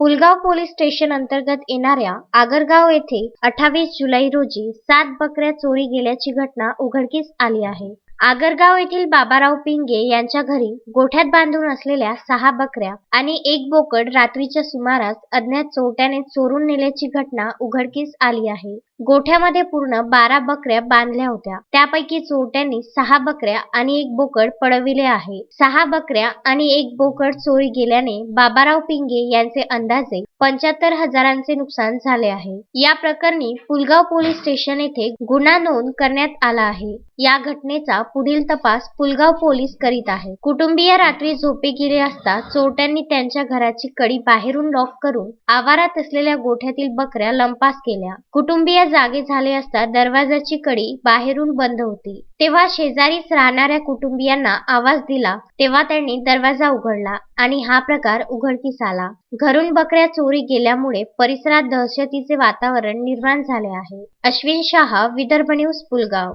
Pulgaon police station अंतर्गत येणाऱ्या आगरगाव येथे अठ्ठावीस जुलै रोजी सात बकऱ्या चोरी गेल्याची घटना उघडकीस आली आहे. आगरगाव येथील बाबाराव पिंगे यांच्या घरी गोठ्यात बांधून असलेल्या सहा बकऱ्या आणि एक बोकड रात्रीच्या सुमारास अज्ञात चोरट्याने चोरून नेल्याची घटना उघडकीस आली आहे. गोठ्यामध्ये पूर्ण बारा बकऱ्या बांधल्या होत्या. त्यापैकी चोरट्यांनी सहा बकऱ्या आणि एक बोकड पळविले आहे. सहा बकऱ्या आणि एक बोकड चोरी गेल्याने बाबाराव पिंगे यांचे अंदाजे पंच्याहत्तर हजारांचे नुकसान झाले आहे. या प्रकरणी पुलगाव पोलीस स्टेशन येथे गुन्हा नोंद करण्यात आला आहे. या घटनेचा पुढील तपास पुलगाव पोलीस करीत आहेत. कुटुंबीय रात्री झोपे गेले असता चोरट्यांनी त्यांच्या घराची कडी बाहेरून लॉक करून आवारात असलेल्या गोठ्यातील बकऱ्या लंपास केल्या. कुटुंबीय जागे झाले असता दरवाजाची कडी बाहेरून बंद होती. तेव्हा शेजारीच राहणाऱ्या कुटुंबियांना आवाज दिला. तेव्हा त्यांनी दरवाजा उघडला आणि हा प्रकार उघडकीस आला. घरून बकऱ्या चोरी गेल्यामुळे परिसरात दहशतीचे वातावरण निर्माण झाले आहे. अश्विन शहा विदर्भ न्यूज पुलगाव.